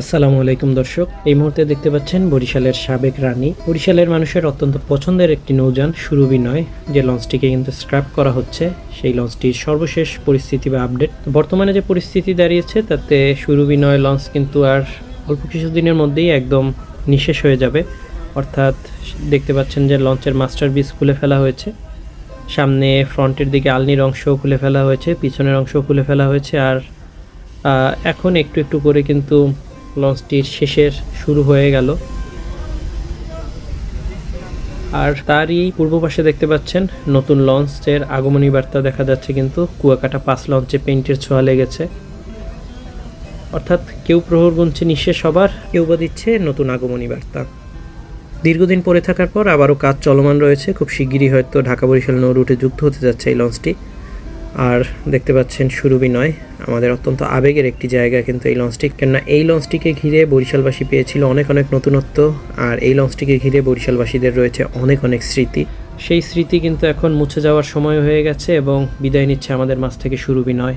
আসসালামু আলাইকুম দর্শক, এই মুহূর্তে দেখতে পাচ্ছেন বরিশালের সাবেক রানী। বরিশালের মানুষের অত্যন্ত পছন্দের একটি নৌযান সুরভি নয়, যে লঞ্চটিকে কিন্তু স্ক্র্যাপ করা হচ্ছে। সেই লঞ্চটির সর্বশেষ পরিস্থিতি বা আপডেট বর্তমানে যে পরিস্থিতি দাঁড়িয়েছে, তাতে সুরভি নয় লঞ্চ কিন্তু আর অল্প কিছুদিনের মধ্যেই একদম নিঃশেষ হয়ে যাবে। অর্থাৎ দেখতে পাচ্ছেন যে লঞ্চের মাস্টার বিস খুলে ফেলা হয়েছে। সামনে ফ্রন্টের দিকে আলনির অংশও খুলে ফেলা হয়েছে, পিছনের অংশও খুলে ফেলা হয়েছে। আর এখন একটু একটু করে কিন্তু লঞ্চটির শেষের শুরু হয়ে গেল। আর তারই পূর্ব পাশে দেখতে পাচ্ছেন, নতুন লঞ্চের আগমনী বার্তা দেখা যাচ্ছে কিন্তু কুয়াকাটা পাঁচ লঞ্চে পেইন্টের ছোঁয়া লেগেছে। অর্থাৎ কেউ প্রহর গুনছে নিঃশেষ সবার কেউ বা দিচ্ছে নতুন আগমনী বার্তা। দীর্ঘদিন পরে থাকার পর আবারও কাজ চলমান রয়েছে। খুব শিগগিরই হয়তো ঢাকা বরিশাল নৌ রুটে যুক্ত হতে যাচ্ছে এই লঞ্চটি। আর দেখতে পাচ্ছেন সুরভি নয় আমাদের অত্যন্ত আবেগের একটি জায়গা কিন্তু এই লঞ্চটি কেননা এই লঞ্চটিকে ঘিরে বরিশালবাসী পেয়েছিল অনেক অনেক নতুনত্ব, আর এই লঞ্চটিকে ঘিরে বরিশালবাসীদের রয়েছে অনেক অনেক স্মৃতি। সেই স্মৃতি কিন্তু এখন মুছে যাওয়ার সময় হয়ে গেছে এবং বিদায় নিচ্ছে আমাদের মাছ থেকে শুরু নয়।